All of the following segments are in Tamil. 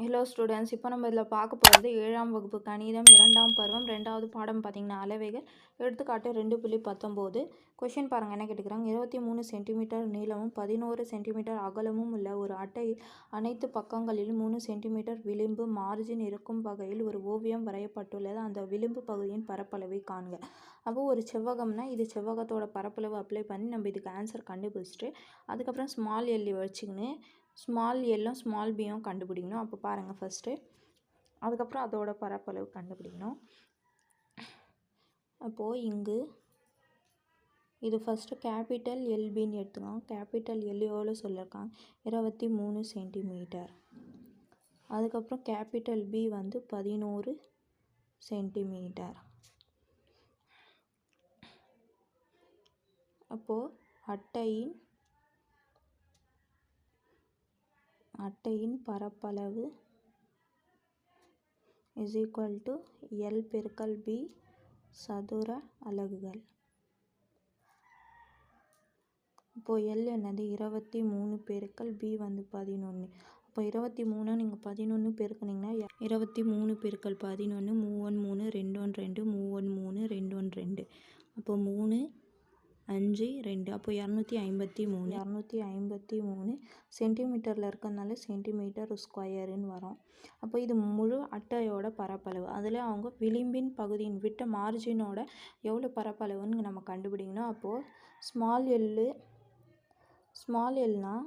ஹலோ ஸ்டூடெண்ட்ஸ் இப்போ நம்ம இதில் பார்க்க போகிறது ஏழாம் வகுப்பு கணிதம் இரண்டாம் பருவம் ரெண்டாவது பாடம் பார்த்திங்கன்னா அளவைகள். எடுத்துக்காட்டு ரெண்டு புள்ளி பத்தொம்போது. கொஷின் பாருங்கள் என்ன கேட்டுக்கிறாங்க? இருபத்தி மூணு சென்டிமீட்டர் நீளமும் பதினோரு சென்டிமீட்டர் அகலமும் உள்ள ஒரு அட்டையில் அனைத்து பக்கங்களிலும் மூணு சென்டிமீட்டர் விளிம்பு மார்ஜின் இருக்கும் வகையில் ஒரு ஓவியம் வரையப்பட்டுள்ளது. அந்த விளிம்பு பகுதியின் பரப்பளவை காண்க. அப்போ ஒரு செவ்வகம்னா இது செவ்வகத்தோட பரப்பளவு அப்ளை பண்ணி நம்ம இதுக்கு ஆன்சர் கண்டுபிடிச்சிட்டு அதுக்கப்புறம் ஸ்மால் எல்லி வச்சுக்கின்னு ஸ்மால் எல்லும் ஸ்மால் பியும் கண்டுபிடிக்கணும். அப்போ பாருங்கள் ஃபஸ்ட்டு அதுக்கப்புறம் அதோட பரப்பளவு கண்டுபிடிக்கணும். அப்போது இங்கு இது ஃபஸ்ட்டு கேபிட்டல் எல்பின்னு எடுத்துக்கோங்க. கேபிட்டல் எல் எவ்வளோ சொல்லியிருக்காங்க? இருபத்தி மூணு சென்டிமீட்டர் அதுக்கப்புறம் கேபிட்டல் பி வந்து பதினோரு சென்டிமீட்டர் அப்போது அட்டையின் அட்டையின் பரப்பளவு இஸ் ஈக்குவல் டு எல் பெருக்கல் பி சதுர அலகுகள். இப்போது எல் என்னது? இருபத்தி மூணு பெருக்கல் பி வந்து பதினொன்று அப்போ இருபத்தி மூணு நீங்கள் பதினொன்று பெருக்குனிங்கன்னா இருபத்தி மூணு பெருக்கல் பதினொன்று மூவன் மூணு ரெண்டு ஒன்று ரெண்டு மூவன் மூணு ரெண்டு ஒன்று ரெண்டு. அப்போ மூணு அஞ்சு ரெண்டு. அப்போ இரநூத்தி ஐம்பத்தி மூணு. இரநூத்தி ஐம்பத்தி மூணு சென்டிமீட்டரில் இருக்கிறதுனால சென்டிமீட்டர் ஸ்கொயருன்னு வரும். அப்போ இது முழு அட்டையோட பரப்பளவு. அதில் அவங்க விளிம்பின் பகுதியின் விட்ட மார்ஜினோட எவ்வளோ பரப்பளவுன்னு நம்ம கண்டுபிடிக்கணும். அப்போது ஸ்மால் எல்லு ஸ்மால் எல்னால்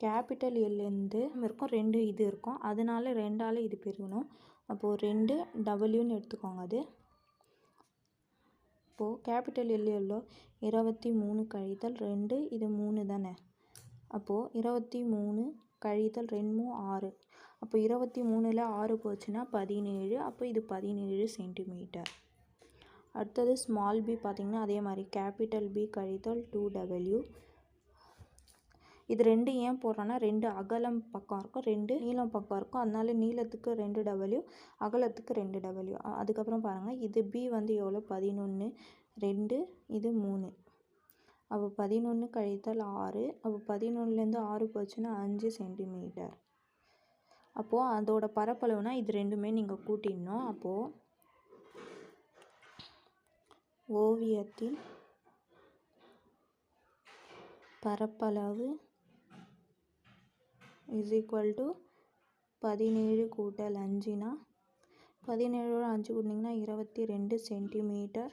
கேபிட்டல் எல்லேருந்து இருக்கும் ரெண்டு இது இருக்கும். அதனால ரெண்டால் இது பெருகணும். அப்போது ரெண்டு டபுள்யூன்னு எடுத்துக்கோங்க அது. இப்போது கேபிட்டல் எல் எவ்வளோ இருபத்தி மூணு கழித்தல் ரெண்டு இது மூணு தானே? அப்போது இருபத்தி மூணு கழித்தல் ரெண்டு ஆறு. அப்போ இருபத்தி மூணில் ஆறு போச்சுன்னா பதினேழு அப்போ இது பதினேழு சென்டிமீட்டர். அடுத்தது ஸ்மால் பி பார்த்திங்கன்னா அதே மாதிரி கேபிட்டல் பி கழித்தல் டூ டபிள்யூ. இது ரெண்டு ஏன் போடுறோன்னா ரெண்டு அகலம் பக்கம் இருக்கும் ரெண்டு நீளம் பக்கம் இருக்கும். அதனால நீளத்துக்கு ரெண்டு டபுள்யூ அகலத்துக்கு ரெண்டு டபுள்யூ. அதுக்கப்புறம் பாருங்கள் இது பி வந்து எவ்வளோ பதினொன்று ரெண்டு இது மூணு. அப்போ பதினொன்று கழித்தல் ஆறு. அப்போ பதினொன்றுலேருந்து ஆறு போச்சுன்னா அஞ்சு சென்டிமீட்டர். அப்போது அதோட பரப்பளவுனால் இது ரெண்டுமே நீங்கள் கூட்டிடணும். அப்போது ஓவியத்தின் பரப்பளவு இஸ் ஈக்குவல் டு பதினேழு கூட்டல் அஞ்சுனா பதினேழோட அஞ்சு கூட்டினிங்கன்னா இருபத்தி ரெண்டு சென்டிமீட்டர்.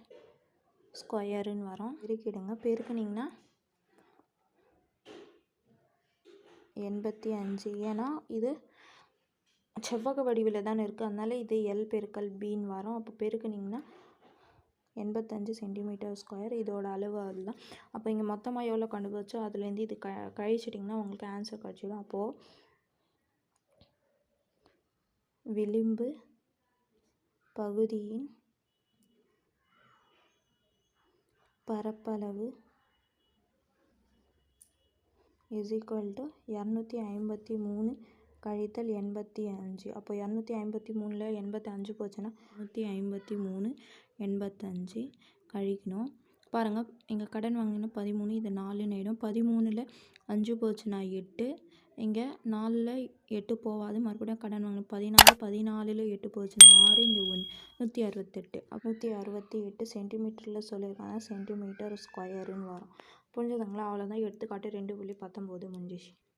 ஸ்கொயருன்னு வரும். பெருக்கிடுங்க. பெருக்குனிங்கன்னா எண்பத்தி அஞ்சு. ஏன்னா இது செவ்வக வடிவில் தானே இருக்குது அதனால இது எல் பெருக்கல் பின்னு வரும். அப்போ பெருக்குனிங்கன்னா எண்பத்தஞ்சு சென்டிமீட்டர் ஸ்கொயர். இதோட அளவு அதுதான். அப்போ இங்கே மொத்தமாக எவ்வளோ கண்டுபிடிச்சோ அதுலேருந்து இது க கழிச்சிட்டிங்கன்னா உங்களுக்கு ஆன்சர் கிடச்சிடும். அப்போது விளிம்பு பகுதியின் பரப்பளவு இஸ் ஈக்குவல் டு இரநூத்தி ஐம்பத்தி மூணு கழித்தல் எண்பத்தி அஞ்சு. அப்போ இரநூத்தி ஐம்பத்தி மூணில் எண்பத்தஞ்சு போச்சுன்னா நூற்றி ஐம்பத்தி மூணு எண்பத்தஞ்சு கழிக்கணும். பாருங்கள் இங்கே கடன் வாங்கினா பதிமூணு இது நாலுன்னு ஆகிடும் பதிமூணில் அஞ்சு போச்சுன்னா எட்டு இங்கே நாலில் எட்டு போகாது மறுபடியும் கடன் வாங்கணும் பதினாலு பதினாலில் எட்டு போச்சுன்னா ஆறு இங்கே ஒன்று நூற்றி அறுபத்தெட்டு. நூற்றி அறுபத்தி எட்டு சென்டிமீட்டரில் சொல்லியிருக்காங்க. சென்டிமீட்டர் ஸ்கொயருன்னு வரும். புரிஞ்சுதுங்களா? அவ்வளோதான் எடுத்துக்காட்டு ரெண்டு புள்ளி பத்தொம்போது முடிஞ்சிச்சு.